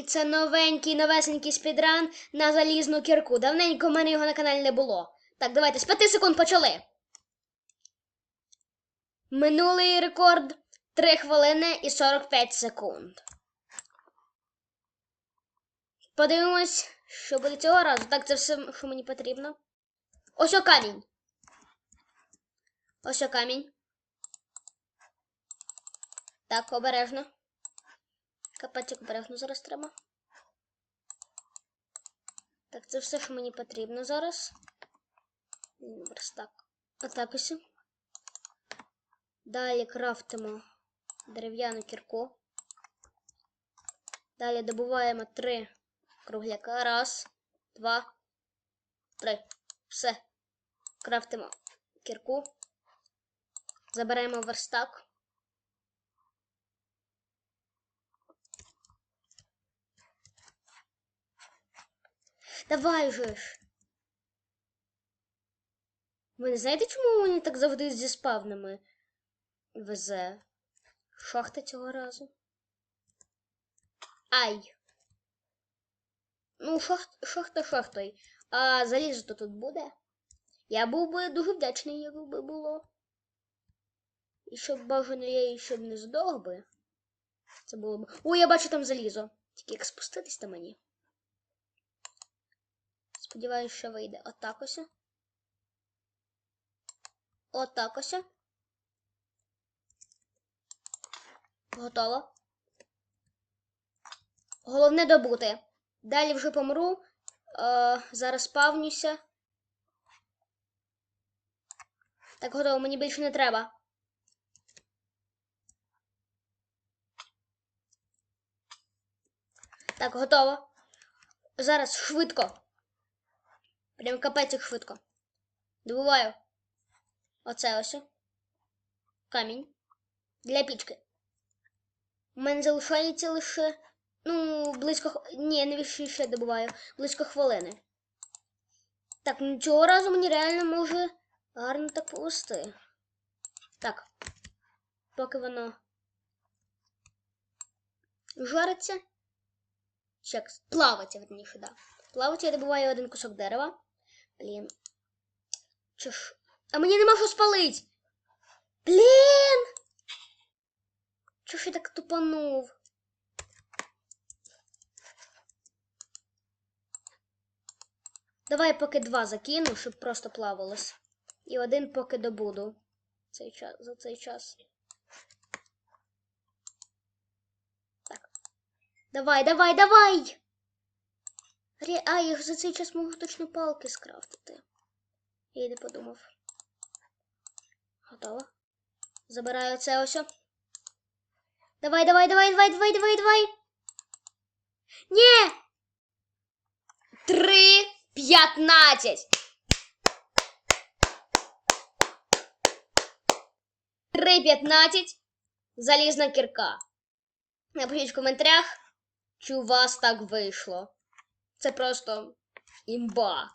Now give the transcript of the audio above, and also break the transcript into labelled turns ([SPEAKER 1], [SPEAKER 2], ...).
[SPEAKER 1] І це новенький, новесенький спідран на залізну кірку. Давненько в мене його на каналі не було. Так, давайте з 5 секунд почали. Минулий рекорд 3 хвилини і 45 секунд. Подивимось, що буде цього разу. Так, це все, що мені потрібно. Ось о камінь. Ось о камінь. Так, обережно. Капець, як обережно зараз треба. Так, це все, що мені потрібно зараз. Верстак. Отак ось. Далі крафтимо дерев'яну кірку. Далі добуваємо три кругляка. Раз, два, три. Все. Крафтимо кірку. Заберемо верстак. Давай же ж. Ви не знаєте, чому мені так завжди зі спавнами везе? Шахта цього разу. Ай. Ну, шахт, шахта шахтою. А залізо то тут буде? Я був би дуже вдячний, якби було. І щоб бажано я і щоб не здох би. Це було б. О, я бачу там залізо. Тільки як спуститись на мені. Сподіваюсь, що вийде отак ось. Отак ось. Готово. Головне добути. Далі вже помру. Е, зараз спавнюся. Так, готово, мені більше не треба. Так, готово. Зараз швидко. Прям капець як швидко. Добуваю. Оце ось. Камінь. Для пічки. У мене залишається лише. Ну, близько. Ні, навіщо ще добуваю. Близько хвилини. Так, ну цього разу мені реально може гарно так повести. Так. Поки воно жариться. Чек. Плавиться, верніше, да. Плавиться, я добуваю один кусок дерева. Блін. Чи ж. А мені нема що спалить. Блін! Чого ж я так тупанув? Давай поки два закину, щоб просто плавалось. І один поки добуду. Цей час, за цей час. Так. Давай, давай, давай! Ре... А, ж за цей час можу точно палки скрафтити. Я й не подумав. Готово. Забираю це ось. Давай, давай, давай, давай, давай, давай, давай. Ні! Три п'ятнадцять. Три п'ятнадцять. Залізна кірка. Напишіть в коментарях, чи у вас так вийшло. Це просто імба.